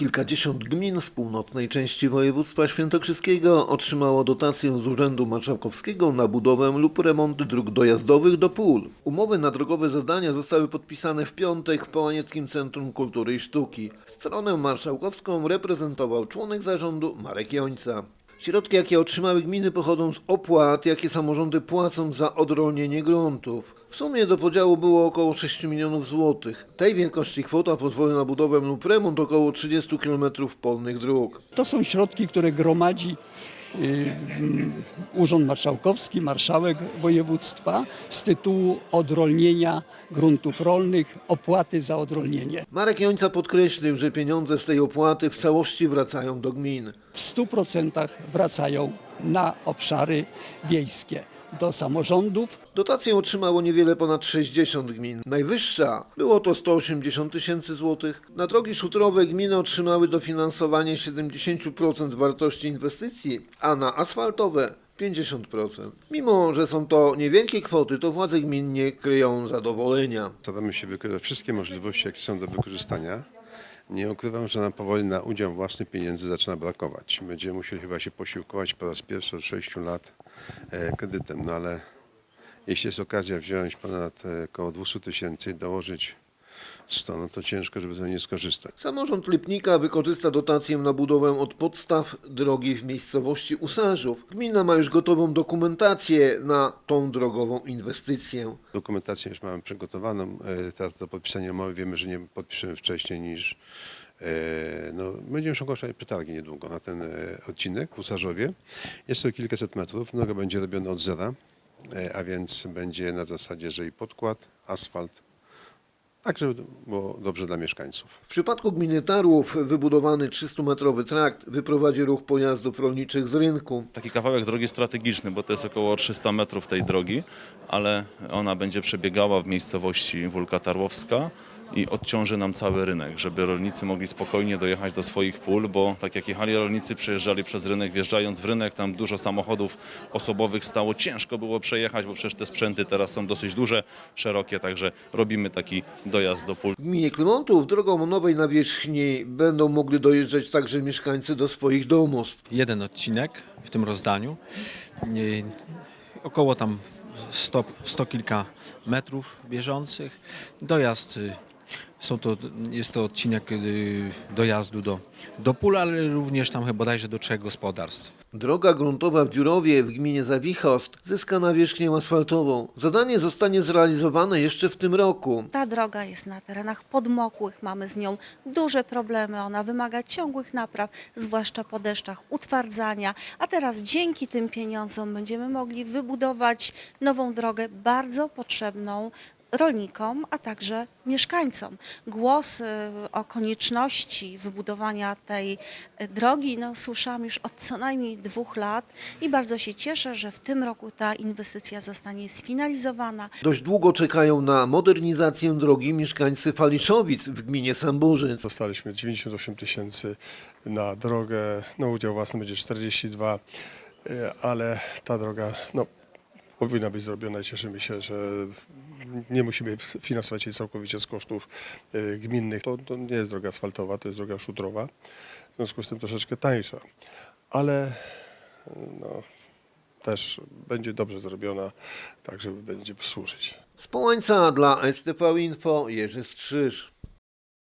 Kilkadziesiąt gmin z północnej części województwa świętokrzyskiego otrzymało dotację z Urzędu Marszałkowskiego na budowę lub remont dróg dojazdowych do pól. Umowy na drogowe zadania zostały podpisane w piątek w Połanieckim Centrum Kultury i Sztuki. Stronę marszałkowską reprezentował członek zarządu Marek Jońca. Środki, jakie otrzymały gminy, pochodzą z opłat, jakie samorządy płacą za odrolnienie gruntów. W sumie do podziału było około 6 milionów złotych. Tej wielkości kwota pozwoli na budowę lub remont około 30 km polnych dróg. To są środki, które gromadzi Urząd Marszałkowski, Marszałek Województwa z tytułu odrolnienia gruntów rolnych, opłaty za odrolnienie. Marek Jońca podkreślił, że pieniądze z tej opłaty w całości wracają do gmin. W 100% wracają na obszary wiejskie, do samorządów, Dotację otrzymało niewiele ponad 60 gmin. Najwyższa było to 180 tysięcy złotych. Na drogi szutrowe gminy otrzymały dofinansowanie 70% wartości inwestycji, a na asfaltowe 50%. Mimo, że są to niewielkie kwoty, to władze gmin nie kryją zadowolenia. Staramy się wykorzystać wszystkie możliwości, jakie są do wykorzystania. Nie ukrywam, że nam powoli na udział własnych pieniędzy zaczyna brakować. Będziemy musieli chyba się posiłkować po raz pierwszy od 6 lat e, kredytem, no ale jeśli jest okazja wziąć ponad e, około 200 tysięcy i dołożyć 100, no to ciężko, żeby tego nie skorzystać. Samorząd Lipnika wykorzysta dotację na budowę od podstaw drogi w miejscowości Usarzów. Gmina ma już gotową dokumentację na tą drogową inwestycję. Dokumentację już mamy przygotowaną. E, Teraz do podpisania umowy wiemy, że nie podpiszemy wcześniej niż e, no, będziemy już ogłaszać przetargi niedługo na ten e, odcinek w Usarzowie. Jest to kilkaset metrów. Droga będzie robiona od zera, e, a więc będzie na zasadzie, że i podkład, asfalt, tak żeby było dobrze dla mieszkańców. W przypadku gminy Tarłów wybudowany 300-metrowy trakt wyprowadzi ruch pojazdów rolniczych z rynku. Taki kawałek drogi strategiczny, bo to jest około 300 metrów tej drogi, ale ona będzie przebiegała w miejscowości Wólka Tarłowska i odciąży nam cały rynek, żeby rolnicy mogli spokojnie dojechać do swoich pól, bo tak jak jechali rolnicy, przejeżdżali przez rynek, wjeżdżając w rynek, tam dużo samochodów osobowych stało, ciężko było przejechać, bo przecież te sprzęty teraz są dosyć duże, szerokie, także robimy taki dojazd do pól. W gminie Klemontów drogą o nowej nawierzchni będą mogli dojeżdżać także mieszkańcy do swoich domostw. jeden odcinek w tym rozdaniu. Około tam 100, 100 kilka metrów bieżących. Dojazd, y, są to, jest to odcinek y, dojazdu do, do pól, ale również tam chyba bodajże do trzech gospodarstw. Droga gruntowa w Dziurowie w gminie Zawichost zyska nawierzchnię asfaltową. Zadanie zostanie zrealizowane jeszcze w tym roku. Ta droga jest na terenach podmokłych, mamy z nią duże problemy, ona wymaga ciągłych napraw, zwłaszcza po deszczach, utwardzania, a teraz dzięki tym pieniądzom będziemy mogli wybudować nową drogę bardzo potrzebną rolnikom, a także mieszkańcom. Głos y, o konieczności wybudowania tej y, drogi no, słyszałam już od co najmniej dwóch lat i bardzo się cieszę, że w tym roku ta inwestycja zostanie sfinalizowana. Dość długo czekają na modernizację drogi mieszkańcy Faliszowic w gminie Samburzyc. Dostaliśmy 98 tysięcy na drogę, no udział własny będzie 42, e, ale ta droga no, powinna być zrobiona cieszymy się, że nie musimy finansować jej całkowicie z kosztów e, gminnych. To, to nie jest droga asfaltowa, to jest droga szutrowa, w związku z tym troszeczkę tańsza, ale no, też będzie dobrze zrobiona, tak żeby będzie służyć. Z Połańca dla STV Info Jerzy Strzyż.